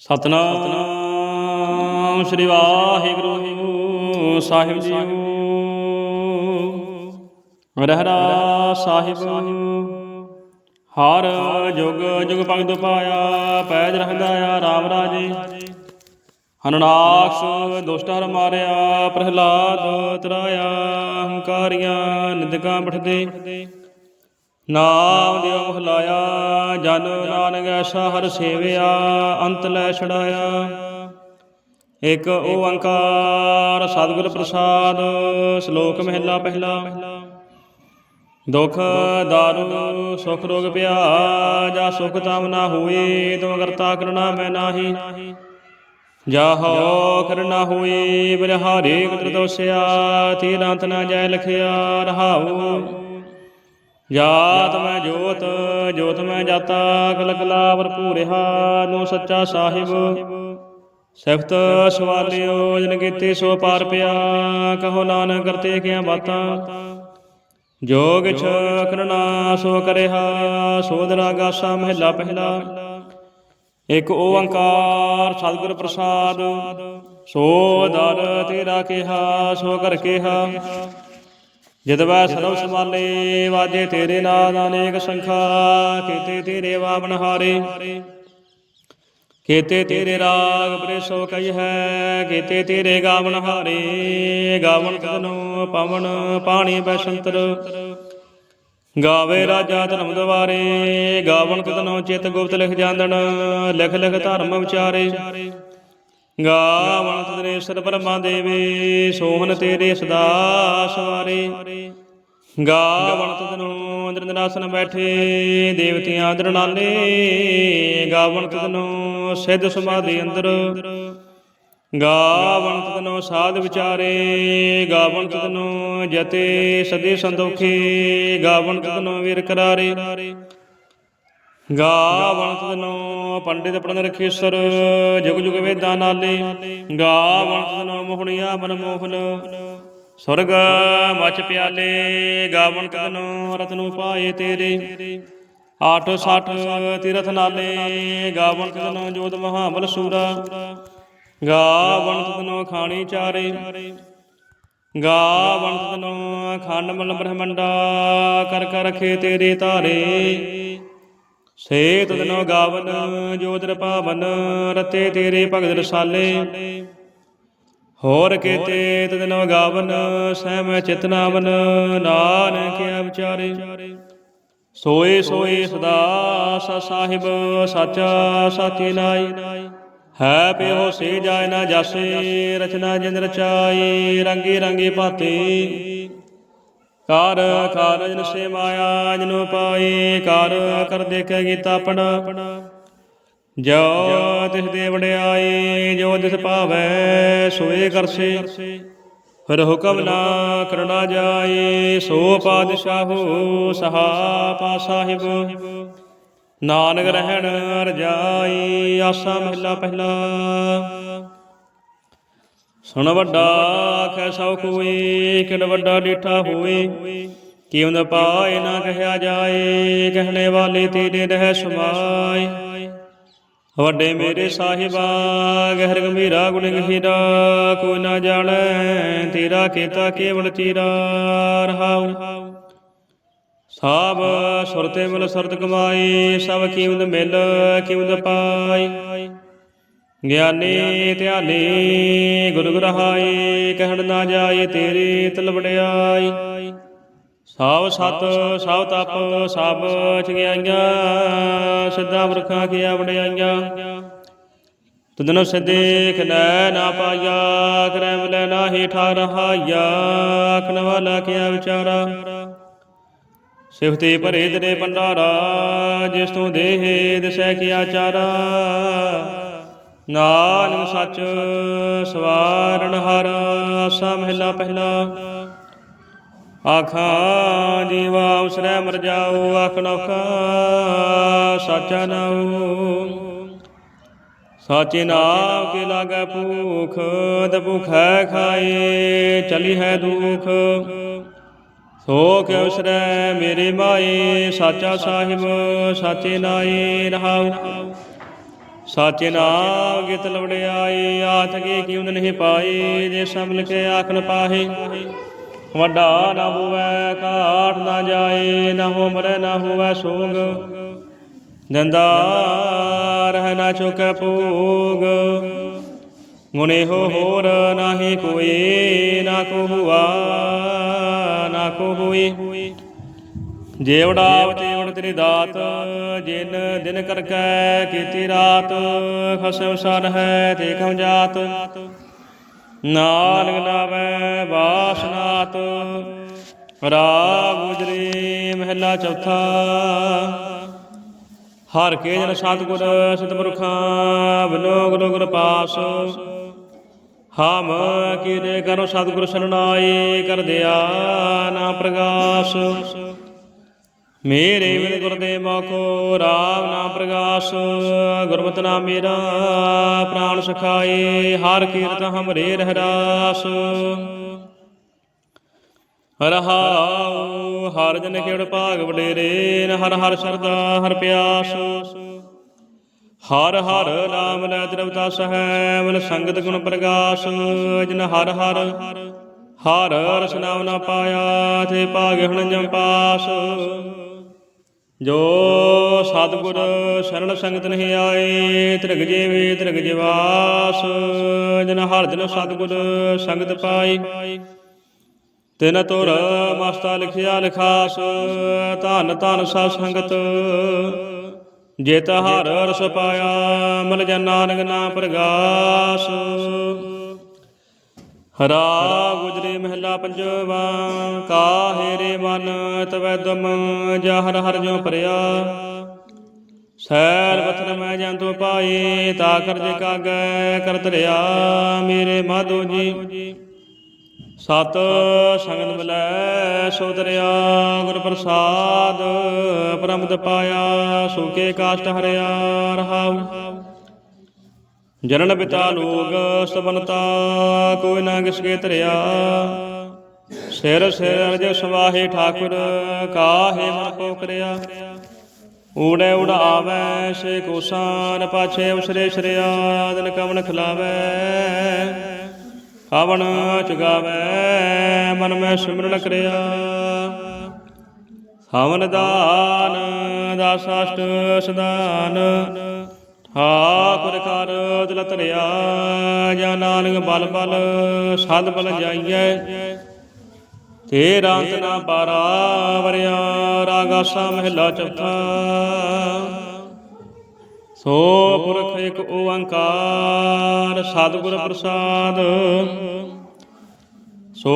ਸਤਨਾਮ ਸ੍ਰੀ ਵਾਹਿਗੁਰੂ ਸਾਹਿਬ ਜੀਓ ਰਹਿਰਾ ਸਾਹਿਬ। ਹਰ ਜੁਗ ਜੁਗ ਭਗਤ ਪਾਇਆ, ਪੈਜ ਰਹਿੰਦਾ ਆ ਰਾਮ ਰਾਜੇ। ਹਨਨਾਕਸ਼ ਦੁਸ਼ਟ ਹਰ ਮਾਰਿਆ, ਪ੍ਰਹਿਲਾਦ ਤਰਾਇਆ, ਹੰਕਾਰੀਆਂ ਨਿੰਦਕਾਂ ਬਠਦੇ ਨਾਮ ਦਿਓ ਮਹਲਾਇਆ, ਜਨ ਨਾਨਕ ਐਸਾ ਹਰ ਸੇਵਿਆ, ਅੰਤ ਲੈ ਛੜਾਇਆ ਇਕ ਓੰਕਾਰ ਸਤਿਗੁਰ ਪ੍ਰਸਾਦ, ਸ਼ਲੋਕ ਮਹਿਲਾ ਪਹਿਲਾ। ਦੁਖ, ਦਾਰੂ, ਸੁਖ, ਰੋਗ ਪਿਆ ਜਾ ਸੁਖ ਤਾਮ ਨਾ ਹੋਏ ਤੁਮ ਕਰਤਾ ਕਰਣਾ ਮੈਂ ਨਾਹੀ। ਜਾ ਹੋ ਕਰਨਾ ਹੋਏ ਬਲਿਹਾਰੇ ਕਤਰ ਦੋਸਿਆ, ਤੀਰੰਤ ਨਾ ਜੈ ਲਖਿਆ ਰਹਾਉ। ਜਾਤ ਮੈਂ ਜੋਤ ਜੋਤ ਮੈਂ ਜਾਤਾ ਕਲ ਕਲਾ ਭਰਪੂਰ ਰਹਾ ਨੂੰ ਸੱਚਾ ਸਾਹਿਬ। ਸਿਫਤ ਸਵਾਲਿਓ, ਜਨ ਕੀਤੇ ਸੋ ਪਾਰ ਪਿਆ, ਕਹੋ ਨਾਨਕ ਕਰਤੇ ਕਿਆ ਬਾਤਾਂ। ਜੋ ਕਿਛ ਕਰਨਾ ਸੋ ਕਰਿਆ ਸੋਧ ਰਾਗਾਸਾ ਮਹਿਲਾ ਪਹਿਲਾ। ਇਕ ਓੰਕਾਰ ਸਤਿਗੁਰ ਪ੍ਰਸਾਦ, ਸੋ ਦਰ ਤੇਰਾ ਕਿਹਾ, ਸੋ ਕਰ ਕਿਹਾ। ਜਦ ਵੈ ਸਰਬ ਸਮਾਲੇ ਵਾਜੇ ਤੇਰੇ ਨਾਮ ਅਨੇਕ ਸੰਖਾ, ਕੀਤੇ ਤੇਰੇ ਵਾਵਨ ਹਾਰੇ। ਕੀਤੇ ਤੇਰੇ ਰਾਗ ਪ੍ਰੇਸੋ ਕਈ ਹੈ, ਕੀਤੇ ਤੇਰੇ ਗਾਵਨ ਹਾਰੇ। ਗਾਵਨ ਤਨੋ ਪਵਨ ਪਾਣੀ ਬੈਸੰਤਰ ਗਾਵੇ ਰਾਜਾ ਧਰਮ ਦਵਾਰੇ ਗਾਵਨ ਤਨੋ ਚਿਤ ਗੁਪਤ ਲਿਖ ਜਾਂਦਣ, ਲਿਖ ਲਿਖ ਧਰਮ ਵਿਚਾਰੇ। ਗਾਵਨ ਤਦਰੇਸ਼ਰ ਬ੍ਰਹਮਾ ਦੇਵੇ ਸੋਹਨ ਤੇਰੇ ਸਦਾ ਸਵਾਰੇ। ਗਾਵਨ ਤਦਨੋ ਦ੍ਰਿੰਦਰਾਸਨ ਬੈਠੇ, ਦੇਵਤਿਆਂ ਦਰਨਾਲੇ ਗਾਵਣ ਤਦਨੋ ਸਿੱਧ ਸਮਾਧੀ ਅੰਦਰ। ਗਾਵਨ ਤਦਨੋ ਸਾਧ ਵਿਚਾਰੇ, ਗਾਵਣ ਤਦਨੋ ਜਤੇ ਸਦੇ ਸੰਦੋਖੇ ਗਾਵਣ ਤਦਨੋ ਵੀਰ ਕਰਾਰੇ। ਗਾਵਨ ਤਦਨੋ ਪੰਡਿਤ ਪੜਨ ਰਖੇਸਰ, ਜੁਗ ਜੁਗ ਵੇਦਾਂ ਨਾਲੇ। ਗਾਵਨ ਤਦਨੋ ਮੋਹਣਿਆ ਮਨ ਮੋਹਨ ਸੁਰਗ ਮਚ ਪਿਆਲੇ ਗਾਵਨ ਤਦਨੋ ਰਤਨੂ ਪਾਏ ਤੇਰੇ। ਆਠ ਸੱਠ ਤੀਰਥ ਨਾਲੇ ਗਾਵਨ ਤਦਨੋ ਜੋਤ ਮਹਾਬਲ ਸੂਰਾ। ਗਾਵਨ ਤਦਨੋ ਖਾਣੀ ਚਾਰੇ। ਗਾਵਨ ਤਦਨੋ ਖੰਡ ਮਲ ਬ੍ਰਹਮੰਡਾ, ਕਰ ਕਰ ਰਖੇ ਤੇਰੇ ਧਾਰੇ ਸੇ ਤਦਨੋ ਗਾਵਨ ਜੋਦਰ ਪਾਵਨ, ਰਤੇ ਤੇਰੇ ਭਗਤ ਰਸਾਲੇ। ਹੋਰ ਕੀਤੇ ਤਦਨੋ ਗਾਵਨ, ਸਹਿਮ ਚਿਤਨਾਵਨ ਨਾਨਕ ਵਿਚਾਰੇ। ਸੋਏ ਸੋਏ ਸਦਾ ਸਾ ਸਾਹਿਬ, ਸਾਚਾ ਸਾਚੀ ਨਾਈ। ਹੈ ਪਿਓ ਸੇ ਜਾਇ ਨਾ ਜਾਸੇ, ਰਚਨਾ ਜਿਨ ਰਚਾਈ, ਰੰਗੀ ਰੰਗੀ ਭਾਤੀ ਕਾਰ ਕਾਰਜ ਨਸੇ ਮਾਇਆ, ਜਨੋ ਪਾਈ, ਕਾਰ ਕਰ ਦੇਖੈ ਗੀਤਾ ਆਪਣਾ। ਜੋ ਤਿਸ ਦੇ ਵਡਿਆਈ ਜੋ ਤਿਸ ਭਾਵੈ, ਸੋਏ ਕਰਸੇ ਫਿਰ ਹੁਕਮ ਨਾ ਕਰਨਾ ਜਾਏ ਸੋ ਪਾਤਸ਼ਾਹੋ ਸਹਾ ਪਾ ਸਾਹਿਬ। ਨਾਨਕ ਰਹਿਣ ਰਜਾਈ ਆਸਾ ਮਹਿਲਾ ਪਹਿਲਾ। ਸੁਣ ਵੱਡਾ ਆਖੈ ਸਭ ਕੋਈ ਕਿਡ ਵੱਡਾ ਡੀਠਾ ਹੋਏ ਕਿਉਂ ਨ ਪਾਏ ਨਾ ਕਹਿਆ ਜਾਏ, ਕਹਿਣੇ ਵਾਲੇ ਤੇਰੇ ਰਹਿ ਸਮਾਏ। ਵੱਡੇ ਮੇਰੇ ਸਾਹਿਬਾ, ਗਹਿਰ ਗੰਭੀਰਾ ਗੁਣ ਗਹੀਰਾ ਕੋ ਨਾ ਜਾਣੈ ਤੇਰਾ ਕੀਤਾ ਕੇਵਲ ਚੀਰਾ ਰਹਾਉ। ਸਭ ਸੁਰਤੇ ਮਿਲ ਸੁਰਤ ਕਮਾਈ ਸਭ ਕੀਮਤ ਮਿਲ ਕੀਮਤ ਪਾਈ ਗਿਆਨੀ ਧਿਆਨੀ, ਗੁਰੂ ਗ੍ਰਹਾਈ, ਕਹਿਣ ਨਾ ਜਾਏ ਤੇਰੇ ਤਲ ਵਡਿਆਈ। ਸਭ ਸਤ ਸਭ ਤਪ ਸਭ ਚਗਿਆਈਆਂ, ਸਿੱਧਾ ਵਰਖਾਂ ਕੀਆ ਵਡਿਆਈਆਂ। ਤਦਨੋ ਸਿੱਧੇ ਖਨੈ ਨਾ ਪਾਇਆ, ਕਰੈ ਮਿਲੈ ਨਾਹੀ ਠਾ ਰਹਾਇਆ ਆਖਣ ਵਾਲਾ ਕੀਆ ਵਿਚਾਰਾ। ਸਿਫਤੇ ਭਰੇ ਤੇਰੇ ਪੰਡਾਰਾ ਜਿਸ ਤੋਂ ਦੇਹ ਦਿਸੈ ਕੀਆ ਚਾਰਾ ਨਾਨਕ ਸੱਚ ਸਵਾਰਨ ਹਰ ਆਸਾ ਮਹਿਲਾ ਪਹਿਲਾ। ਆਖਾ ਜੀਵਾ ਉਸਰੈ ਮਰ ਜਾਓ, ਆਖ ਨੌਕਾ ਸਾਚਾ ਨਾਉ। ਸਾਚੇ ਨਾਮ ਕੇ ਲਾਗੈ ਭੂਖ ਤ ਭੁਖੈ ਖਾਏ, ਚਲੀ ਹੈ ਦੁਖ। ਸੋ ਕਿ ਉਸਰੈ ਮੇਰੇ ਮਾਏ, ਸਾਚਾ ਸਾਹਿਬ, ਸਾਚੇ ਨਾਏ ਰਹਾਉ। ਸਾਚੇ ਨਾਮ ਗਿਤ ਲਵੜਿਆਈ, ਆਥ ਕੀ ਕੀਮਤ ਨਹੀਂ ਪਾਈ, ਜੇ ਸੰਭਲ ਕੇ ਆਖਨ ਪਾਹੇ। ਵੱਡਾ ਨਾ ਹੋਵੇ ਕਾਠ ਨਾ ਜਾਏ, ਨਾ ਹੋ ਮਰੇ ਨਾ ਹੋਵੇ ਸੋਗ। ਦੰਦਾ ਰਹਿ ਨਾ ਚੁਕੈ ਭੋਗ। ਗੁਨੇ ਹੋ ਹੋਰ ਨਾਹੀ ਕੋਈ, ਨਾ ਕੋ ਹੁਆ, ਨਾ ਕੋ ਹੋਈ। ਜੇਵੜਾ ਤੇਵੜ ਤੇਰੀ ਦਾਤ, ਜਿਨ ਦਿਨ ਕਰਕੈ ਕੀਤੀ ਰਾਤ, ਖਸਮ ਸਰ ਹੈ ਤੇ ਕਮ ਜਾਤ। ਨਾਨਕ ਨਾਮੈ ਬਾਸਨਾਤ ਰਾਗ ਗੁਜਰੀ ਮਹਿਲਾ ਚੌਥਾ। ਹਰ ਕੇ ਜਨ ਸਤਿਗੁਰ ਸਤਿਪੁਰਖਾਂ ਬਿਨੋ ਗੁਰੂ ਗੁਰ ਪਾਸ ਹਮ ਕੀਤੇ ਕਰੋ ਸਤਿਗੁਰ ਸਰਣਾਈ ਕਰ ਦਿਆ ਨਾ ਪ੍ਰਗਾਸ। ਮੇਰੇ ਮਿਲ ਗੁਰਦੇਵ ਮੋਖੋ, ਰਾਮ ਨਾਮ ਪ੍ਰਗਾਸ ਗੁਰਮਤਿ ਨਾਮ ਮੇਰਾ, ਪ੍ਰਾਣ ਸਖਾਏ, ਹਰ ਕੀਰਤ ਹਮਰੇ ਰਹਿ ਰਾਸ ਰਹਾਉ, ਹਰ ਜਨ ਖੇੜ ਭਾਗ ਵਡੇਰੇ ਹਰ ਹਰ ਸਰਦਾ ਹਰ ਪਿਆਸ। ਹਰ ਹਰ ਨਾਮ ਲੈ ਦਰਵਤਾ ਸਹੈ ਮਨ ਸੰਗਤ ਗੁਣ ਪ੍ਰਗਾਸ, ਜਨ ਹਰ ਹਰ ਹਰ ਰਸ ਨਾਮ ਨਾ ਪਾਇਆ, ਤੇ ਭਾਗ ਹਣ ਜਮ ਪਾਸ। ਜੋ ਸਤਿਗੁਰ ਸ਼ਰਨ ਸੰਗਤ ਨਹੀਂ ਆਏ, ਤ੍ਰਿਗ ਜੀਵੇ ਤ੍ਰਿਗ ਜਿਵਾਸ, ਜਿਨ ਹਰ ਦਿਨ ਸਤਿਗੁਰ ਸੰਗਤ ਪਾਈ। ਤਿਨ ਤੁਰ ਮਸਤਾ ਲਿਖਿਆ ਲਿਖਾਸ, ਧਨ ਧਨ ਸਤ ਸੰਗਤ। ਜੇਤ ਹਰ ਰਸ ਪਾਇਆ, ਮਲ ਜਨ ਨਾਨਕ ਨਾਮ ਪ੍ਰਗਾਸ। ਹਰਾ ਗੁਜਰੇ ਮਹਿਲਾ ਪੰਜਵਾ, ਕਾਹੇ ਰੇ ਮਨ ਤਵੈ ਦਮ, ਜਾ ਹਰ ਜੋ ਭਰਿਆ। ਸੈਰ ਬਥਨ ਮੈਂ ਜੰਤੂ ਪਾਈ ਤਾ ਕਰ ਜੇ ਕਾਗੈ ਕਰ ਧਰਿਆ ਮੇਰੇ ਮਾਧੋ ਜੀ, ਸਤ ਸੰਗਤ ਮਿਲੈ ਸੋ ਦਰਿਆ ਗੁਰ ਪ੍ਰਸਾਦ ਪਰਮਦ ਪਾਇਆ ਸੁਕੇ ਕਾਸ਼ਟ ਹਰਿਆ ਰਹਾਉ। ਜਨਨ ਪਿਤਾ ਲੋਗ ਸਬਨਤਾ, ਕੋਈ ਨਾ ਕਿਸਕੇ ਧਰਿਆ। ਸਿਰ ਸਿਰ ਅਰਜ ਸਵਾਹੇ ਠਾਕੁਰ, ਕਾਹੇ ਮਨ ਕੋ ਕਰਿਆ। ਊੜੇ ਉਡ ਆਵੈ ਸੇ ਕੋਸਾਨ ਪਾਛੇ ਉਸਰੇ ਸ਼ਰਿਆ, ਦਿਨ ਕਵਨ ਖਿਲਾਵੈ। ਹਵਨ ਚੁਗਾਵੈ, ਮਨ ਮੈਂ ਸਿਮਰਨ ਕਰਿਆ। ਹਵਨ ਦਾਨ, ਦਾਸਾਸ਼ਟ ਸਦਾਨ। ਹਾਕੁਰ ਕਰ ਦਿਲ ਧਰਿਆ ਜਾਂ ਨਾਨਕ ਬਲ ਬਲ ਸਦ ਬਲ ਜਾਈਐ। ਤੇਰਾ ਅੰਤ ਨਾ ਪਾਰਾ ਵਰਿਆ ਰਾਗਾਸਾ ਮਹਿਲਾ ਚੌਥਾ। ਸੋ ਪੁਰਖ ਇੱਕ ਓੰਕਾਰ ਸਤਿਗੁਰ ਪ੍ਰਸਾਦ। ਸੋ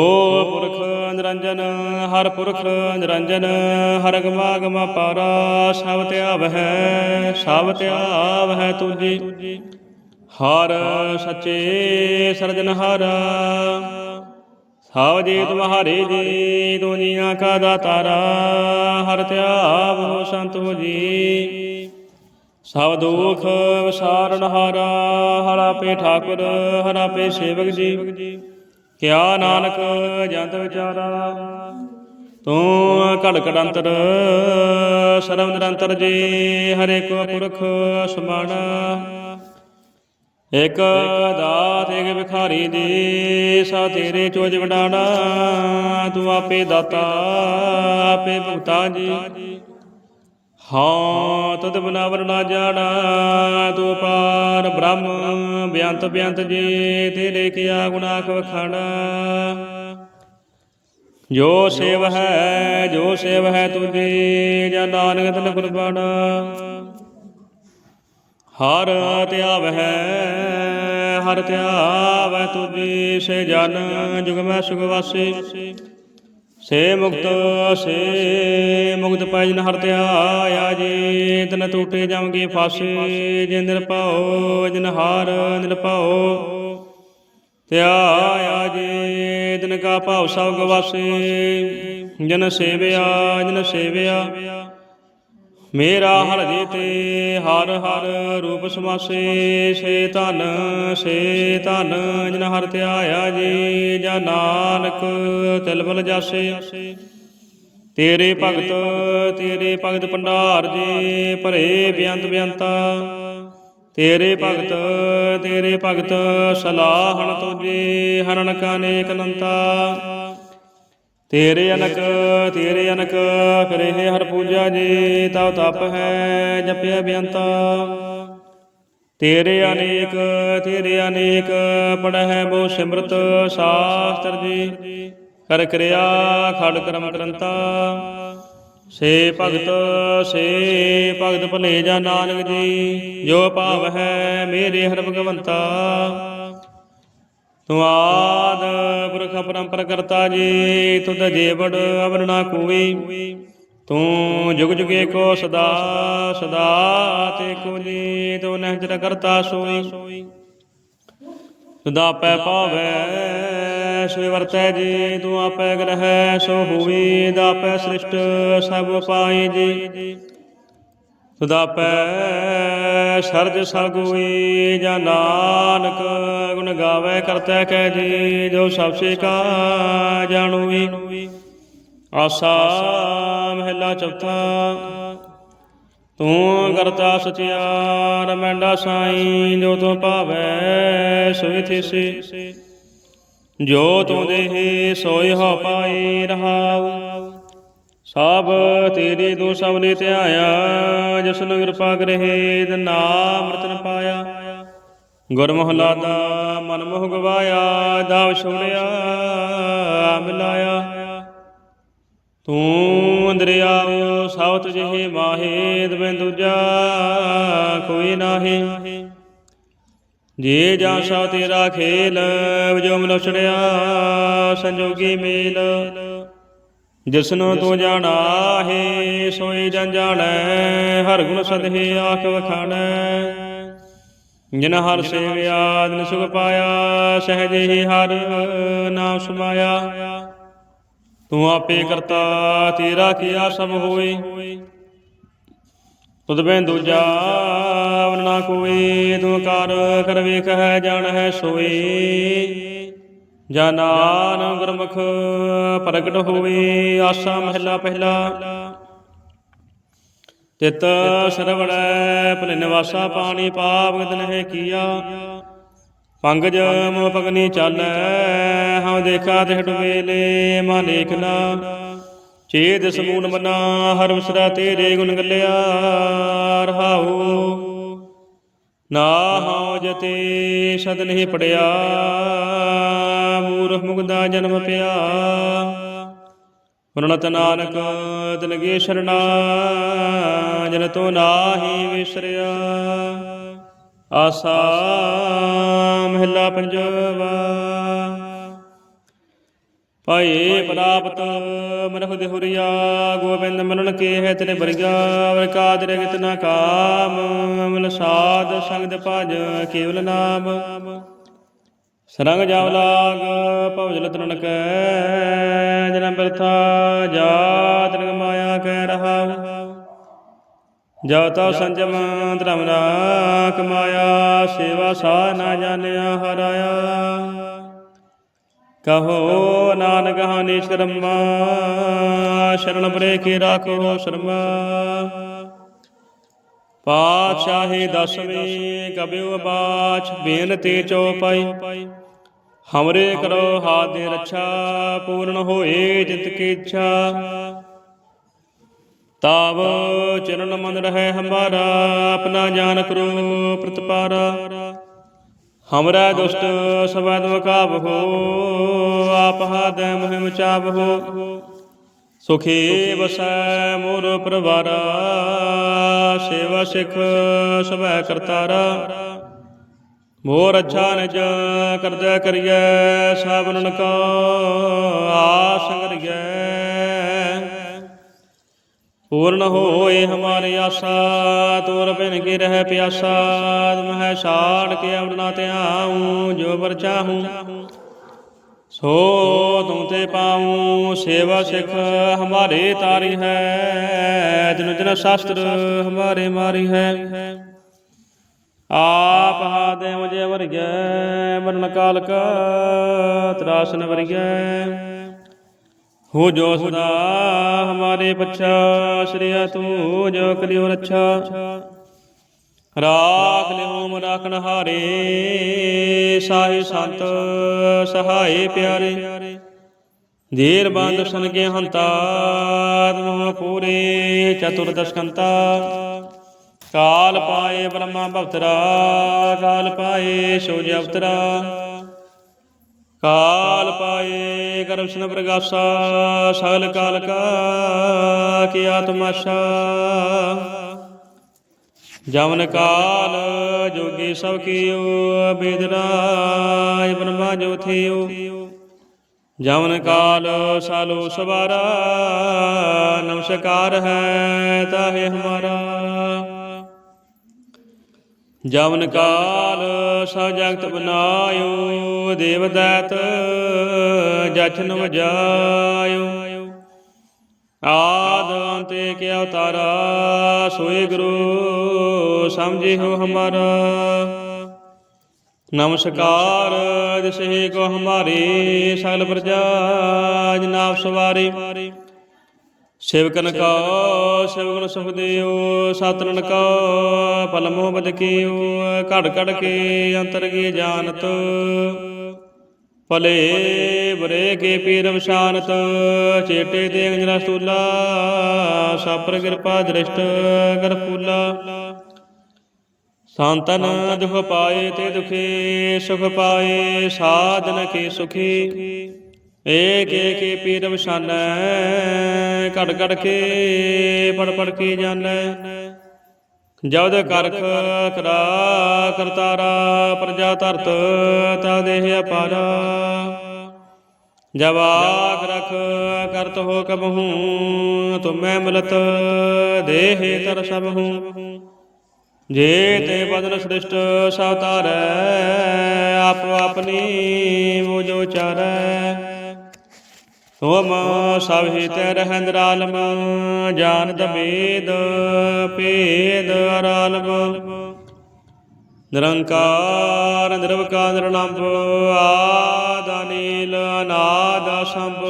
ਪੁਰਖ ਨਿਰੰਜਨ, ਹਰ ਪੁਰਖ ਨਿਰੰਜਨ, ਹਰ ਗਮਾਗਮ ਪਾਰਾ ਸਭ ਧਿਆਵ ਹੈ ਸਭ ਧਿਆਵ ਹੈ ਤੁਜੀ। ਹਰ ਸੱਚੇ ਸਰਜਨਹਾਰਾ ਸਭ ਜੀ ਤੁਮਹਾਰੇ ਜੀ, ਦੁਨੀਆ ਕਾ ਦਾਤਾਰਾ, ਹਰ ਧਿਆਵ ਹੋ ਸੰਤ ਹੋ ਜੀ ਸਭ ਦੁਖ ਵਿਸਾਰਨ ਹਾਰਾ, ਹਰਾ ਪੇ ਠਾਕੁਰ, ਹਰਾ ਪੇ ਸੇਵਕ ਜੀ। ਕਿਆ ਨਾਨਕ ਜੰਤ ਵਿਚਾਰਾ? ਤੂੰ ਘੜ ਘੜ ਅੰਤਰ, ਸਰਵ ਨਿਰੰਤਰ ਜੀ ਹਰੇ ਕੋ ਪੁਰਖ ਸਮਾਣਾ ਇਕ ਦਾਤ ਇਕ ਵਿਖਾਰੀ ਦੀ, ਸਾ ਤੇਰੇ ਚੋਜ ਵਡਾਣਾ ਤੂੰ ਆਪੇ ਦਾਤਾ, ਆਪੇ ਭੁਗਤਾ ਜੀ। ਹਾਂ, ਤਦ ਬਨਾਵਰ ਨਾ ਜਾਣਾ, ਤੂੰ ਪਾਰ ਬ੍ਰਹਮ, ਬਿਆੰਤ ਬਿਆੰਤ ਜੀ ਤੇਰੇ ਕੀਆ ਗੁਨਾਹ ਵਖਾਣਾ। ਜੋ ਸੇਵ ਹੈ, ਜੋ ਸੇਵ ਹੈ ਤੁਝੇ, ਜਾਂ ਨਾਨਕ ਤਨ ਕੁਰਬਾਨਾ। ਹਰ ਧਿਆਵ ਹੈ, ਹਰ ਧਿਆਵ ਹੈ ਤੁਝੇ, ਸੇ ਜਨ ਜੁਗ ਮੈਂ ਸੁਖ ਵਾਸੀ। ਸੇ ਮੁਕਤ ਸੇ ਮੁਕਤ ਪਾਇ ਜਨ ਹਰ ਧਿਆਇਆ ਜੀ, ਤਨ ਟੂਟੇ ਜਾਵਾਂਗੇ ਫਾਸੇ ਜੇ ਨਿਰਭਉ ਜਨ ਹਾਰ ਨਿਰਭਉ ਧਿਆਇਆ ਜੀ ਦਿਨ ਕਾ ਭਾਵ ਸਭ ਗਵਾਸੇ ਜਨ ਸੇਵਿਆ ਜਨ ਸੇਵਿਆ। ਮੇਰਾ ਹਰ ਜੀ ਤੇ ਹਰ ਹਰ ਰੂਪ ਸਮਾਸੇ, ਸੇ ਧਨ ਸੇ ਧਨ, ਜਨ ਹਰ ਧਿਆਇਆ ਜੀ, ਜਾਂ ਨਾਨਕ ਤਿਲਵਲ ਜਾਸੇ। ਤੇਰੇ ਭਗਤ ਤੇਰੇ ਭਗਤ ਭੰਡਾਰ ਜੀ, ਭਰੇ ਬੇਅੰਤ ਬੇਅੰਤਾ। ਤੇਰੇ ਭਗਤ ਤੇਰੇ ਭਗਤ ਸਲਾਹਣ ਤੁਝੇ ਹਰਨ ਕਾਨੇਕ ਅਨੰਤਾ ਤੇਰੇ ਅਨਕ ਤੇਰੇ ਅਨਕ ਕਰੇ ਹੈ ਹਰ ਪੂਜਾ ਜੀ, ਤਉ ਤਪ ਹੈ, ਜਪਿਆ ਬੇਅੰਤਾ। ਤੇਰੇ ਅਨੇਕ ਤੇਰੇ ਅਨੇਕ, ਪੜਹਿ ਬੋ ਸਿਮਰਤ, ਸ਼ਾਸਤਰ ਜੀ। ਕਰ ਕਿਰਿਆ ਖੜ ਕਰਮ ਕਰੰਤਾ। ਸੇ ਭਗਤ ਸੇ ਭਗਤ ਭਲੇ ਜਾ ਨਾਨਕ ਜੀ, ਜੋ ਭਾਵ ਹੈ ਮੇਰੇ ਹਰ ਭਗਵੰਤਾ। ਤੂੰ ਆਦ ਪੁਰਖ ਪਰੰਪਰ ਕਰਤਾ ਜੀ, ਤੁਧ ਜੀਵੜ ਅਵਰ ਨਾ ਕੋਈ ਤੂੰ ਜੁਗ ਜੁਗੇ ਕੋ ਸਦਾ ਸਦਾ ਤੇ ਕੋ ਜੀ, ਤੂੰ ਨਹਿਜਰ ਕਰਤਾ ਸੋਈ। ਸਦਾ ਪੈ ਪਾਵੈ ਸੋਈ ਵਰਤੈ ਜੀ, ਤੂੰ ਆਪੈ ਗ੍ਰਹਿ ਸੋ ਹੋਈ ਦਾਪੈ ਸ੍ਰਿਸ਼ਟ ਸਭ ਪਾਈ ਜੀ। ਸਦਾ ਪੈ ਸਰਜ ਸਗੋਈ ਜਾਂ ਨਾਨਕ, ਗੁਣ ਗਾਵੇ ਕਰਤਾ ਕਹਿ ਜੀ, ਜੋ ਸਭ ਸੇ ਕਾ ਜਾਣੋਈ। ਆਸਾ ਮਹਿਲਾ ਚੌਥਾ, ਤੂੰ ਕਰਤਾ ਸਚਿਆਰ ਮੈਂਡਾ ਸਾਈ, ਜੋ ਤੂੰ ਭਾਵੈ ਸੋਈ ਥਿਸੀ। ਜੋ ਤੂੰ ਦੇਹੀ, ਸੋਈ ਹੋ ਪਾਈ ਰਹਾਉ। ਸਭ ਤੇਰੀ ਦੋ ਸਭ ਨੇ ਧਿਆਇਆ ਜਿਸ ਕਿਰਪਾ ਕਰਹਿ ਤੇ ਨਾਮ ਰਤਨ ਪਾਇਆ। ਗੁਰਮੁਖ ਦਾ ਮਨ ਮੋਹ ਗਵਾਇਆ, ਦਾਵ ਛੋੜਿਆ, ਮਿਲਾਇਆ। ਤੂੰ ਅੰਦਰਿਆਉ ਸਭ ਤੁਝੇ ਮਾਹੇ, ਦਵੇਂ ਦੂਜਾ ਕੋਈ ਨਾਹੀ। ਜੇ ਜਾ ਸਾ ਤੇਰਾ ਖੇਲ ਜੋ ਮਨੁਛੜਿਆ ਸੰਜੋਗੀ ਮੇਲ। ਜਿਸਨੂੰ ਤੂੰ ਜਾਣਾ ਹੈ ਸੋਈ ਜਨ ਜਾਣੈ ਹਰ ਗੁਣ ਸਦਹੇ ਆਖ ਵਖਾਣੈ ਜਿਨ ਹਰ ਸੇਵਿਆ ਦਿਨ ਸੁਖ ਪਾਇਆ ਸਹਿਜ ਹੀ ਹਰ ਨਾਮ ਸਮਾਇਆ। ਤੂੰ ਆਪੇ ਕਰਤਾ ਤੇਰਾ ਕੀਆ ਸਭ ਹੋਈ ਤੁਧ ਬਿਨ ਦੂਜਾ ਅਵਰ ਨਾ ਕੋਈ ਤੂੰ ਕਰ ਕਰ ਵੇਖ ਹੈ ਜਾਣ ਹੈ ਸੋਈ। ਜਾਨਾਨ ਗੁਰਮੁਖ ਪ੍ਰਗਟ ਹੋਵੇ, ਆਸਾ ਮਹਿਲਾ ਪਹਿਲਾ। ਤਿਤ ਸਰਵੜੈ ਭਲੇ ਨਿਵਾਸਾ ਪਾਣੀ ਪਾਪ ਗਤ ਨਹਿ ਕੀਆ। ਪੰਗਜ ਮੋ ਪਗਨੀ ਚਾਲੈ, ਹਉ ਦੇਖਾ ਤਿਹਟ ਵੇਲੇ ਮਾ ਲੇਖਨਾ ਚੇਦ ਸਮੂਨ ਮਨਾ, ਹਰ ਵਿਸਰਾ ਤੇਰੇ ਗੁਣ ਗੱਲਿਆ, ਰਹਾਉ। ਨਾ ਹਉ ਜਤੇ ਸਦ ਨਹੀਂ ਪੜਿਆ। ਮੂਰਖ ਮੁਗਦਾ ਜਨਮ ਪਿਆ। ਵਰਣਤ ਨਾਨਕ ਤਿਨਗੇ ਸ਼ਰਣਾ ਜਨ ਤੋ ਨਾਹੀ ਵਿਸਰਿਆ। ਆਸਾ ਮਹਿਲਾ ਪੰਜਵਾ। ਪਾਏ ਪ੍ਰਾਪਤ ਮਨੁਖ ਦੇਹੁਰੀਆ ਗੋਬਿੰਦ ਮਨਨ ਕੇ ਹੈ ਤੇਰੇ ਬਰਗਾ ਵਰ ਕਾਦਰ ਕਿਤਨਾ ਕਾਮ ਮਲ ਸਾਧ ਸੰਗ ਭਜ ਕੇਵਲ ਨਾਮ। ਸਰੰਗ ਜਾਵ ਲਾਗ ਭਵਜਲ ਤਰਨ ਕੈ ਜਨਮ ਬਿਰਥਾ, ਜਾਤ ਨਿਗ ਮਾਇਆ ਕਹਿ ਰਹਾ ਜੋ ਸੰਜਮ ਧਰਮ ਨਾ ਕਮਾਇਆ ਸੇਵਾ ਸਾ ਨਾ ਜਾਣਿਆ ਹਰਾਇਆ। ਕਹੋ ਨਾਨਕ ਹਾਨੀ ਸ਼ਰਮਾ, ਸ਼ਰਨ ਪਰੇ ਕੀ ਰਾਖੋ ਸ਼ਰਮਾ। ਪਾਤਸ਼ਾਹੀ ਦਸਵੀਂ ਕਬਿਉ ਬਾਚ, ਬੇਨਤੀ ਚਉਪਾਈ ਹਮਰੇ ਕਰੋ ਹਾਥ ਦੇ ਰੱਛਾ, ਪੂਰਨ ਹੋਏ ਜਿਤ ਕੀ ਇੱਛਾ। ਤਾਵ ਚਰਨ ਮਨ ਰਹੇ ਹਮਾਰਾ ਆਪਣਾ ਜਾਨ ਕਰੋ ਪ੍ਰਤਪਾਰਾ। ਹਮਰਾ ਦੁਸ਼ਟ ਸਬਦ ਮਕਾਬ ਹੋ ਆਪ ਹਾਦ ਮੁਹਿਮ ਚਾਬ ਹੋ ਸੁਖੀ ਵਸੈ ਮੋਰ ਪਰਵਾਰਾ, ਸੇਵਾ ਸਿਖ ਸਭੈ ਕਰਤਾਰਾ। ਮੋਰ ਅੱਛਾ ਨਿਜ ਕਰਦਾ ਕਰੀਐ ਸਾਬਨਨ ਕਾ ਆਸ ਕਰੀਐ। ਪੂਰਨ ਹੋਏ ਹਮਾਰੀ ਆਸਾ, ਤੋਰ ਬਿਨ ਕੀ ਰਹਿ ਪਿਆਸਾ ਮਹਿ ਛਾੜ ਕੇ ਅਵਨਾ ਧਿਆਉ ਜੋ ਵਰ ਚਾਹੂੰ। ਸੋ ਤੁਮ ਤੇ ਪਾਉ ਸੇਵਾ ਸਿਖ ਹਮਾਰੇ ਤਾਰੀ ਹੈ, ਜਨ ਜਨ ਸ਼ਾਸਤਰ ਹਮਾਰੇ ਮਾਰੀ ਹੈ। ਆਪ ਹਾਦੇ ਮੁਝੇ ਵਰਗੈ, ਮਰਨ ਕਾਲ ਕਾ ਤਰਾਸਨ ਵਰਗੈ। ਹੋ ਜੋ ਸਦਾ ਹਮਾਰੇ ਪਛਾ ਸ਼੍ਰੀਆ ਤੂੰ ਜੋ ਕਲਿਓ ਰੱਛਾ। ਰਾਖ ਲਿਓ ਰਾਖਣ ਹਾਰੇ, ਸਾਹਿ ਸੰਤ, ਸਹਾਏ ਪਿਆਰੇ। ਧੀਰ ਬੰਦ ਸੁਨ ਕੇ ਹੰਤਾ ਮੋਹ ਪੂਰੇ ਚਤੁਰਦਸ਼ਕੰਤਾ ਕਾਲ ਪਾਏ ਬ੍ਰਹਮਾ ਭਵਤਰਾ, ਕਾਲ ਪਾਏ ਸੋਜ ਅਵਤਰਾ। ਕਾਲ ਪਾਏ ਕਰਮਸ਼ਨ ਪ੍ਰਗਾਸਾ, ਸਗਲ ਕਾਲ ਕਾ ਕੀ ਆਤਮਾਸ਼ਾ ਜਮਨ ਕਾਲ ਜੋਗੀ ਸਭ ਕੀਓ ਬੇਦਰਾਜ ਬ੍ਰਹਮਾ ਜੋ ਥਿਓ। ਜਮਨ ਕਾਲ ਸਾਲੋ ਸਵਾਰਾ, ਨਮਸਕਾਰ ਹੈ ਤਾਹੇ ਹਮਾਰਾ। ਜਵਨ ਕਾਲ ਸਭ ਜਗਤ ਬਨਾਇਓ, ਦੇਵ ਦਾਤ ਜਚਨ ਵਜਾਇਓ। ਆਦ ਅੰਤੇ ਕੇ ਅਵਤਾਰਾ, ਸੋਏ ਗੁਰੂ ਸਮਝਿਓ ਹਮਾਰਾ। ਨਮਸਕਾਰ, ਦਿਸਹਿ ਕੋ ਹਮਾਰੇ, ਸਗਲ ਪ੍ਰਜਾ ਜਨਾਬ ਸਵਾਰੇ। ਸੇਵਕਨ ਕੋ ਸੇਵਕਨ ਸੁਖ ਦਿਓ ਕਾ ਕੋ ਪਲਮੋ ਬਦ ਕੀਓ ਘੜ ਘੜ ਕੇ ਅੰਤਰ ਕੀ ਜਾਣਤ। ਭਲੇ ਬਰੇ ਕੇ ਪੀਰ ਵਿਸ਼ਾਨਤ ਚੇਟੇ ਦੇ ਅੰਜਨਾ ਸਤੂਲਾ ਸਾਪਰ ਕਿਰਪਾ ਦ੍ਰਿਸ਼ਟ ਕਰ ਫੂਲਾ। ਸੰਤਨ ਦੁਖ ਪਾਏ ਤੇ ਦੁਖੀ, ਸੁਖ ਪਾਏ, ਸਾਧਨ ਕੇ ਸੁਖੀ। ਏਕ ਏਕ ਪੀਰ ਵਿਸ਼ਾਨੈ ਘੜ ਘੜ ਕੇ ਪੜ ਪੜ ਕੇ ਜਾਣੈ ਜਦ ਕਰਖ ਕਰਾ ਕਰਤਾਰਾ ਪ੍ਰਜਾ ਧਰਤ ਤਾ ਦੇਹ ਅਪਾਰਾ। ਜਬ ਆਖ ਰਖ ਕਰਤ ਹੋ ਕਬਹੂ ਤੁਮੈ ਮਿਲਤ ਦੇਹ ਤਰ ਸਭ ਹੂੰ। ਜੇ ਤੇ ਬਦਨ ਸ੍ਰਿਸ਼ਟ ਸਵਤਾਰੈ ਆਪੋ ਆਪਣੀ ਮੋ ਜੋ ਚਾਰੈ। ਤੁਮ ਸਭ ਹੀ ਤੇ ਰਹਿੰਦ ਆਲਮ ਬੇਦ ਭੇਦ ਅਰਾਲਮ। ਨਿਰੰਕਾਰ, ਨਿਰਵਕਾਰ ਨਿਰਲੰਭ ਆਦ, ਅਨੀਲ, ਅਨਾਦ ਸੰਭ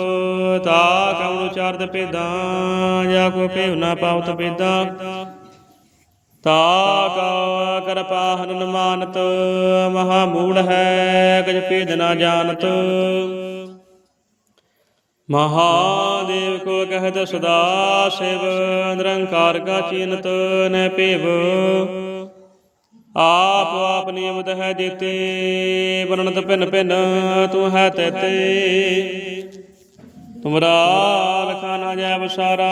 ਤਾ ਕਉ ਚਾਰਦ ਪੇਦਾਂ ਜਾ ਕੋ ਭੇਵ ਨਾ ਪਾਵਤ ਪੇਦਾਂ ਤਾ ਕਾ ਕਿਰਪਾ ਹਰਨ ਮਹਾ ਮੂੜ ਹੈ ਕਜ ਭੇਦ ਨਾ ਜਾਣਤ। ਮਹਾਦੇਵ ਕੋ ਕਹਿਤ ਸਦਾ ਸਿਵ, ਨਿਰੰਕਾਰ ਕਾ ਚੀਨਤ ਨ ਭੇਵ ਆਪ ਆਪ ਨਿਯਮਤ ਹੈ ਜੀਤੇ ਬਰਣਤ ਭਿਨ ਭਿਨ ਤੂੰ ਹੈ ਤੇਤੇ। ਤੁਮਰਾ ਲਖਾ ਨਾ ਜੈ ਬਸਾਰਾ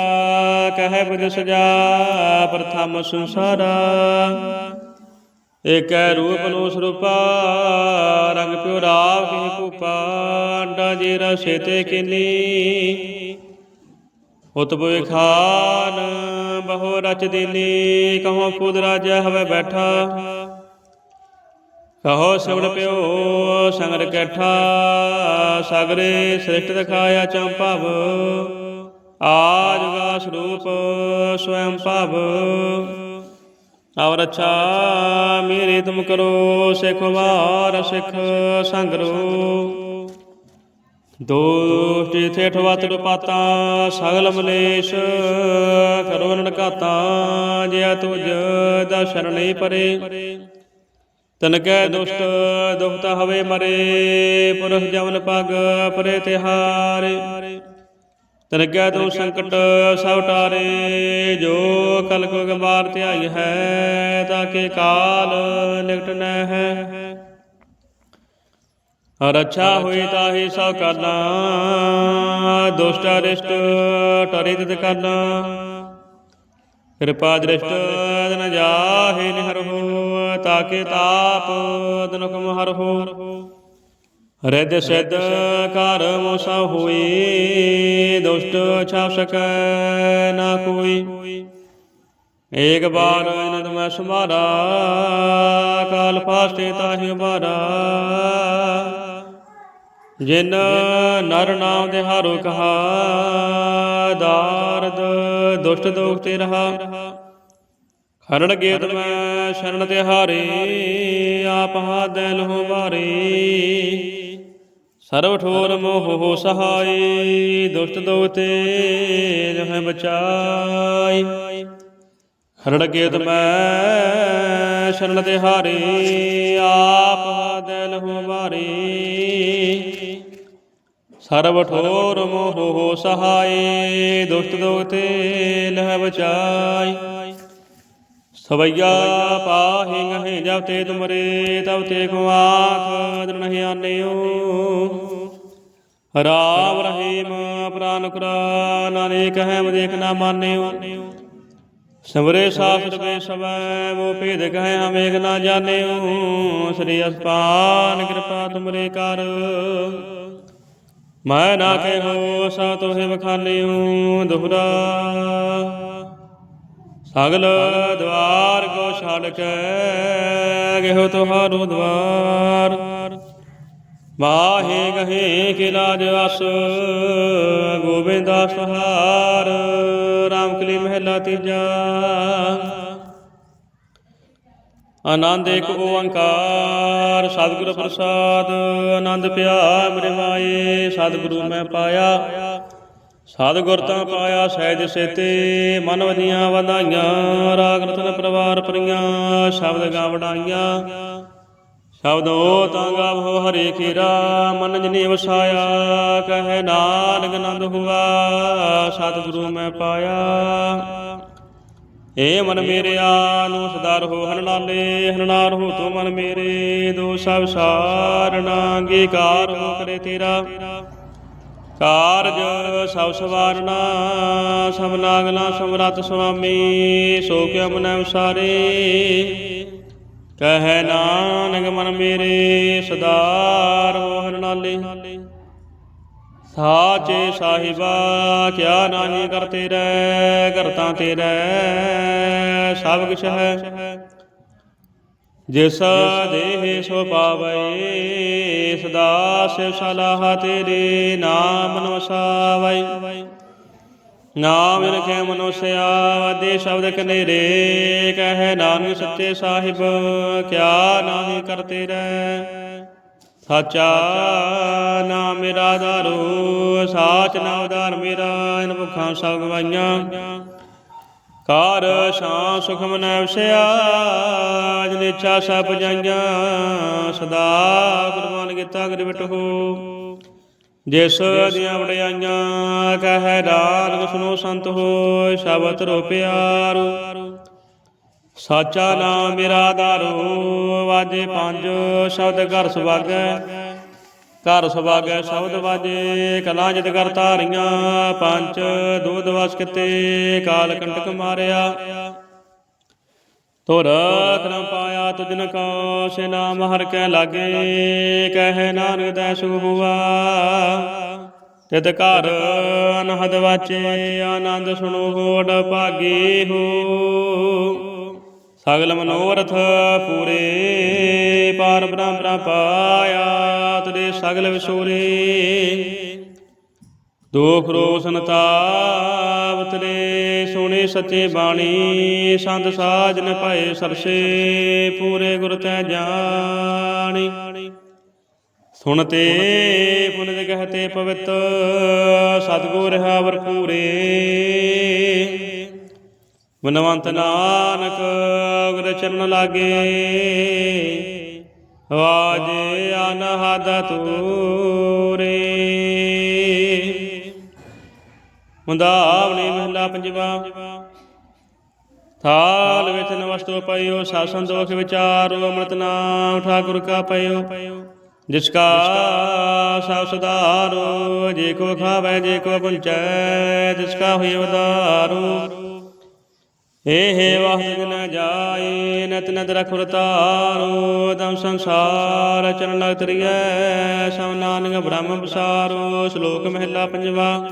ਕਹੈ ਬੁਧ ਸਜਾ ਪ੍ਰਥਮ ਸੰਸਾਰਾ। ਏਕੈ ਰੂਪ ਨੂੰ ਸਰੂਪਾ, ਰੰਗ ਪਿਉ ਰਾਵ ਕਿਹ ਭੂਪਾ, ਅੰਡਾ ਜੀਰਾ ਸੇਤੇ ਕਿਨੀ। ਉਤਪੁਇ ਖਾਨ ਬਹੁ ਰਚ ਦੀਨੀ ਕਹੋ ਖੁਦ ਰਾਜਾ ਹਵੇ ਬੈਠਾ। ਕਹੋ ਸਿਵੜ ਪਿਓ ਸੰਗਰ ਕੈਠਾ, ਸਗਰੇ ਸ੍ਰਿਸ਼ਟ ਦਿਖਾਇਆ ਚੰਪਾਵ ਆਜ ਗਾ ਸਰੂਪ ਸਵੈੰ ਭਵ। ਔਰ ਅੱਛਾ, ਮੇਰੇ ਤੁਮ ਕਰੋ ਸਿਖ ਵਾਰ ਸਿਖ ਸੰਗਰੋ। ਦੋਸ਼ ਜਿਥੇ ਠਵਤ ਰੁਪਾਤਾ ਸਗਲ ਮਲੇਸ਼ ਕਰੋ ਨਨਕਾਤਾ, ਜਿਆ ਤੁਜ ਦਾ ਸ਼ਰਣੇ ਪਰੇ। ਤਨ ਕੈ ਦੁਸ਼ਟ, ਦੁਖਤ ਹਵੇ ਮਰੇ, ਪੁਰਖ ਜਮਨ ਪਗ ਪਰੇ ਤਿਹਾਰੇ। ਤਨ ਕੈ ਤੂੰ ਸੰਕਟ ਸਭ ਟਾਰੇ ਜੋ ਕਲ ਕੋ ਗੰਬਾਰ ਧਿਆਈ ਹੈ ਤਾਕੇ ਕਾਲ ਨਿਕਟ ਨ ਹੈ। ਰੱਛਾ ਹੋਈ ਤਾਹੀ ਸੋ ਕਰਨਾ ਦੁਸ਼ਟ ਅਰਿਸ਼ਟ ਟਰਿ ਤਿਤ ਕਰਨਾ। ਕਿਰਪਾ ਦ੍ਰਿਸ਼ਟ ਦਨ ਜਾਹੇ ਨਿਹਰਹੁ ਤਾਕੇ ਤਾਪ ਦਨੁਕਮ ਹਰਹੁ ਰਿਦ ਸਿਧ ਕਰ ਮੋਸਾ ਹੋਈ, ਦੁਸ਼ਟ ਛਾਪ ਸਕੈ ਨਾ ਕੋਈ। ਏਕ ਬਾਰ ਇਨਦ ਮੈਂ ਸੁਮਾਰਾ ਕਾਲ ਫਾਸਤੇ ਤਾਹਿ ਬਾਰਾ ਜਿਨ ਨਰ ਨਾਮ ਦੇ ਹਾਰੋ ਕਹਾ, ਦਾਰਦ ਦੁਸ਼ਟ ਦੋਖ ਤੇ ਰਹਾ। ਖਰਣ ਗੇਤ ਮੈਂ ਸ਼ਰਨ ਤੇ ਹਾਰੇ, ਆਪ ਹਾਦੈ ਲਹੁ ਮਾਰੇ। ਸਰਬ ਠੋਰ ਮੋਹ ਹੋ ਸਹਾਈ, ਦੁਸ਼ਟ ਦੋਖ ਤੇ ਜਹ ਬਚਾਈ। ਹਰੜ ਕੇਤ ਮੈਂ ਸ਼ਰਨ ਤੇ ਹਾਰੇ, ਆਪ ਦਿਲ ਹੋ ਮਾਰੇ ਸਰਬ ਠੋਰ ਮੋਹ ਹੋ ਸਹਾਏ ਦੁਸ਼ਟ ਦੋਗਤੇ ਲਹ ਬਚਾਈ। ਸਵਈਆ ਪਾਹੀ ਗਹੇ ਜਬ ਤੇ ਤੁਮਰੇ, ਤਬ ਤੇ ਕੋ ਆਖ ਦਰ ਨਹੀਂ ਆਨਿਓ। ਰਾਮ ਰਹੀਮ, ਪ੍ਰਾਨ ਕੁਰਾ, ਨਾਨਕ ਹੈ ਦੇਖ ਨਾ ਮਾਨਿਓ। ਸਿਮਰੇ ਸਾਸਤ ਵੇ ਸਵੈ, ਮੋ ਭੇਦ ਕਹੈ ਹਮ ਨਾ ਜਾਣਿਓ। ਸ੍ਰੀ ਅਸਪਾਨ ਕਿਰਪਾ ਤੁਮਰੇ ਕਰ। ਮੈਂ ਨਾ ਕਹਿਓ ਸਾ ਤੋਹਿ ਬਖਾਨਿਓ ਦੁਹਰਾ। ਸਗਲ ਦਵਾਰ ਕੋ ਛੱਡ ਕੇ ਗਇਓ ਤੁਹਾਰੋ ਦਵਾਰ। ਮਾਹੇ ਗਹੇ ਕੇ ਲਾਜ ਅਸ ਗੋਬਿੰਦਾ ਸਹਾਰ ਰਾਮ ਕਲੀ ਮਹਿਲਾ ਤੀਜਾ। ਆਨੰਦ ਇੱਕ ਓੰਕਾਰ, ਸਤਿਗੁਰ ਪ੍ਰਸਾਦ, ਆਨੰਦ ਪਿਆ ਮੇਰੇ ਸਤਿਗੁਰੂ ਮੈਂ ਪਾਇਆ। ਸਤਿਗੁਰ ਤਾਂ ਪਾਇਆ ਸਹਿਜ ਸੇਤੇ, ਮਨ ਵਧੀਆਂ ਵਧਾਈਆਂ, ਰਾਗ ਰਤਨ ਪਰਿਵਾਰ ਪਰੀਆਂ, ਸ਼ਬਦ ਗਾ ਸ਼ਬਦੋ ਸ਼ਬਦ ਓ ਤਾਂ ਗਾਵੋ ਹਰੇ ਕੀਰਾ ਮਨ ਜਨੇ ਵਸਾਇਆ, ਕਹੈ ਨਾਨਕ ਨੰਦ ਹੁਆ, ਸਤਿਗੁਰੂ ਮੈਂ ਪਾਇਆ। ਏ ਮਨ ਮੇਰਿਆ ਨੂੰ ਸਦਾ ਰਹੋ ਹਨ ਨਾਲੇ ਰਹੋ ਤੂੰ ਮਨ ਮੇਰੇ, ਦੋ ਸਭ ਸਾਰਣਾ ਅੰਗੀਕਾਰ ਹੋ ਕਰੇ ਤੇਰਾ। ਕਾਰਜ ਸਭ ਸਵਾਰਣਾ ਸਭ ਨਾਗਲਾ ਸਮਰਤ ਸੁਆਮੀ, ਸੋ ਕਿਉ ਮਨੈ ਵਿਸਾਰੇ ਕਹੈ ਨਾਨਕ ਮਨ ਮੇਰੇ ਸਦਾਰ ਰਹੋ ਹਰ ਨਾਲੇ। ਸਾਚੇ ਸਾਹਿਬਾ, ਕਿਆ ਨਾਹੀ ਕਰਤੇ ਰਹਿ, ਕਰਤਾ ਤੇਰੇ ਸਭ ਕੁਛ ਹੈ। ਜਿਸ ਦੇਹ ਸੋ ਪਾਵੈ, ਸਦਾ ਸਿਵ ਸਲਾਹ ਤੇਰੇ ਨਾਮ ਨੋ ਨਾਮ ਰਖੇ ਮਨੁਸਿਆ ਵਾਦੇ ਸ਼ਬਦ ਕਨੇਰੇ, ਕਹੈ ਨਾਨਕ ਸੱਚੇ ਸਾਹਿਬ, ਕਿਆ ਨਾਹੀ ਕਰਤੇ ਰਹਿ। ਸਾਚਾ ਨਾਮ ਮੇਰਾ ਦਾਰੂ, ਸਾਚ ਨਾਮ ਉਦਾਰ ਮੇਰਾ, ਇਨ ਭੁੱਖਾਂ ਸਭ ਗਵਾਈਆਂ ਕਾਰ ਸ਼ਾਂ ਸੁਖ ਮਨੈ ਵਸਿਆ ਜਿਨ ਸਭ ਜਾਈਆਂ ਸਦਾ ਕੁਰਬਾਨ ਕੀਤਾ ਕਰੇ ਬਿਟੋ। ਜਿਸ ਦੀਆਂ ਵਡਿਆਈਆਂ, ਕਹੈ ਨਾਨਕ ਸੁਨੋ ਸੰਤ ਹੋਇ, ਸ਼ਬਦ ਰੋ ਪਿਆਰੂ ਸਾਚਾ ਨਾਮ ਮੇਰਾ ਆਧਾਰੋ ਵਾਜੇ ਪੰਜ, ਸ਼ਬਦ ਘਰ ਸੁਭਾਗੈ। ਘਰ ਸੁਭਾਗੈ ਸ਼ਬਦ ਵਾਜੇ, ਕਲਾ ਜਿਤ ਕਰ ਧਾਰੀਆਂ, ਪੰਜ ਦੁਧ ਵਸ ਕਿਤੇ, ਕਾਲ ਕੰਟਕ ਮਾਰਿਆ। ਤੁਰ ਕਰਮ ਪਾਇਆ ਤੁਜਨ ਕੋ ਸੇ ਨਾਮ ਹਰ ਕੈ ਲਾਗੇ, ਕਹੈ ਨਾਨਕ ਦੈ ਸੁਖ ਹੁਆ ਤਿਤ ਘਰ ਅਨਹਦ ਵਾਚੇ, ਆਨੰਦ ਸੁਣੋ ਹੋੜ ਭਾਗੀ ਹੋ। ਸਗਲ ਮਨੋਰਥ ਪੂਰੇ ਪਾਰ ਬ੍ਰਹਮ ਪਾਇਆ ਤੇਰੇ ਸਗਲ ਵਿਸੂਰੇ ਦੁਖ ਰੋਸ਼ਨ ਤਾਪ ਤੇਰੇ ਸੋਹਣੇ ਸੱਚੇ ਬਾਣੀ, ਸੰਤ ਸਾਜਨ ਭਏ ਸਰਸੇ, ਪੂਰੇ ਗੁਰ ਤੈ ਜਾਣੀ। ਸੁਣਤੇ ਪੁਨਿਤ ਕਹਤੇ ਪਵਿੱਤ, ਸਤਗੁਰ ਹਾਵਰ ਪੂਰੇ ਮਨਵੰਤ ਨਾਨਕ ਗੁਰ ਚਰਨ ਲਾਗੇ। ਵਾਜੇ ਅਨਹਦ ਤੂਰੇ ਮੁੰਦਾਵਣੀ ਮਹਲਾ ਪੰਜਵਾ। ਥਾਲ ਵਿੱਚ ਨਵਸਤੋ ਪਇਓ, ਸਾਸਨ ਦੋਖ ਵਿਚਾਰੋ, ਅੰਮ੍ਰਿਤ ਨਾਮ ਠਾਕੁਰ ਕਾ ਪਇਓ। ਜਿਸ ਕਾ ਸਭ ਸੁਧਾਰੋ, ਜੇ ਕੋ ਖਾਵੇ, ਜੇ ਕੋ ਪੁੰਚੈ ਜਿਸ ਕਾ ਹੋਇ ਉਦਾਰੋ ਏਹ ਵਾਹਿ ਨ ਜਾਏ, ਨਤ ਨਦ ਰਖੁਰ ਤਾਰੋ ਦਮ ਸੰਸਾਰ, ਚਰਨ ਲਗ ਤਰੀਐ ਸਭ ਨਾਨਕ ਬ੍ਰਹਮ ਵਿਸਾਰੋ ਸ਼ਲੋਕ ਮਹਿਲਾ ਪੰਜਵਾ।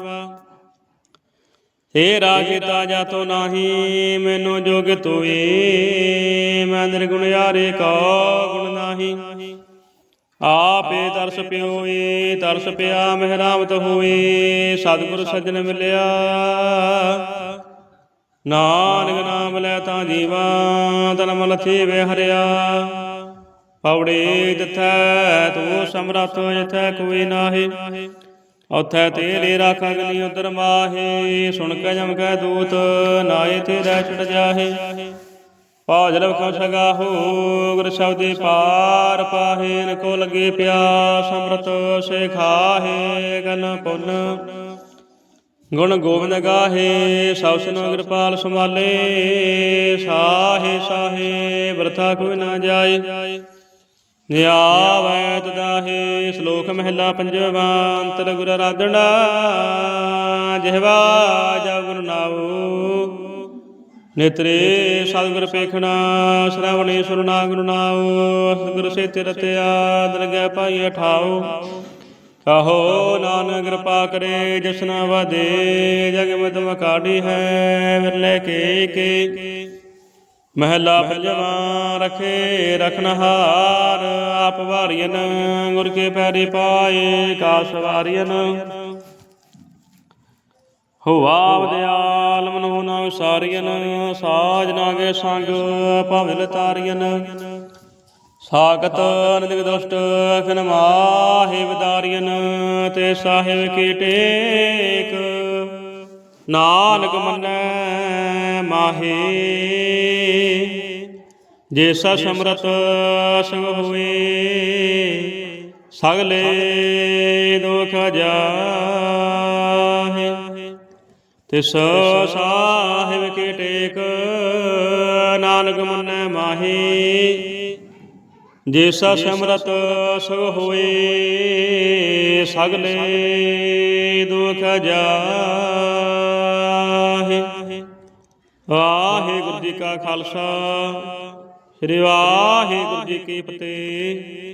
ਤੇਰਾ ਕੀਤਾ ਜਾਤੋ ਨਾਹੀ, ਮੈਨੂੰ ਜੋਗ ਤੋਏ, ਮੈਂ ਨਿਰਗੁਣ ਯਾਰੇ ਕੋ ਗੁਣ ਨਾਹੀ। ਆਪੇ ਤਰਸ ਪਿਓਏ, ਤਰਸ ਪਿਆ, ਮਹਿਰਾਮਤ ਹੋਏ, ਸਤਿਗੁਰ ਸੱਜਣ ਮਿਲਿਆ। ਨਾਨਕ ਨਾਮ ਲੈ ਤਾਂ ਜੀਵਾ, ਤਨ ਮਨ ਥੀਵੇ ਹਰਿਆ। ਪੌੜੇ ਜਿਥੈ ਤੂੰ ਸਮਰਥ ਜਿਥੈ ਕੋਈ ਨਾਹੀ। ਉਥੈ ਤੇਰੇ ਰਾਖ ਅਗਨੀ ਉਦਰ ਮਾਹੇ। ਸੁਣ ਕੇ ਜਮ ਕੈ ਦੂਤ ਨਾਏ ਤੇਰਾ ਛੜ ਜਾਹੇ। ਪਾਜ ਲਵਖਾਂ ਸਗਾਹੋ, ਗੁਰ ਸ਼ਬਦੇ ਪਾਰ ਪਾਹੇ। ਨ ਕੋ ਲਗੇ ਪਿਆਸ ਅੰਮ੍ਰਿਤ ਸੇ ਖਾਹੇ ਗਨ ਪੁੰਨ। ਗੁਣ ਗੋਬਿੰਦ ਗਾਹੇ, ਸਭ ਸਨੋ ਕਿਰਪਾਲ ਸੰਭਾਲੇ, ਸਾਹੇ ਸਾਹੇ ਵਰਥਾ ਕੋਈ ਨਾ ਜਾਏ। ਨਿਆਵੈ ਤਦਾਹੇ ਸ਼ਲੋਕ ਮਹਿਲਾ ਪੰਜਵਾ ਅੰਤਰ ਗੁਰ ਰਾਧਣਾ ਜਿਹਵਾ ਜਾ ਗੁਰ ਨਾਉ। ਨੇਤਰੇ ਸਤਿਗੁਰ ਪੇਖਣਾ, ਸ਼ਰਵਣੇ ਸੁਰਨਾ ਗੁਰੂ ਨਾਉ, ਸਤਿਗੁਰ ਸੇ ਰਤਿਆ, ਦਰਗਹਿ ਪਾਈ ਠਾਉ। ਕਹੋ ਨਾਨਕ ਕਿਰਪਾ ਕਰੇ, ਜਸਨਾ ਵਾਦੇ ਜਗ ਮਕਾੜੀ ਹੈ, ਵਿਰਲੇ ਕੇ ਕੇ। ਮਹਿਲਾ ਪੰਜਵਾ ਰਖੇ ਰਖਨਹਾਰ ਆਪ ਵਾਰੀਨ ਗੁਰ ਕੇ ਪੈਰੇ ਪਾਏ, ਕਾਸ ਵਾਰੀਨ ਹੋਵਾ ਵਿਦਿਆਲ ਮਨੋ ਨਾ ਵਿਸਾਰੀਨ ਸਾਜ ਨਾਗੇ ਸੰਗ ਭਵਿਲ ਤਾਰੀਨ ਸਾਗਤ ਨਿਦਿਕ ਦੁਸ਼ਟ ਅਖਨ ਮਾਹੇ ਵਿਦਾਰੀਨ ਤੇ ਸਾਹਿਬ ਕੀ ਟੇਕ। ਨਾਨਕ ਮੰਨੈ ਮਾਹੇ। ਜੇਸਾ ਸਮਰਤ ਸੰਗ ਹੋਏ ਸਗਲੇ ਦੁਖ ਜਾਹੇ। ਤਿਸ ਸਾਹਿਬ ਕੀ ਟੇਕ, ਨਾਨਕ ਮੰਨੈ ਮਾਹੀ। ਜੇਸਾ ਸਮਰਤ ਸੁਖ ਹੋਏ, ਸਗਲੇ ਦੁਖ ਜਾਹੇ। ਵਾਹਿਗੁਰੂ ਜੀ ਕਾ ਖਾਲਸਾ, ਸ੍ਰੀ ਵਾਹਿਗੁਰੂ ਜੀ ਕੀ ਫਤਿਹ।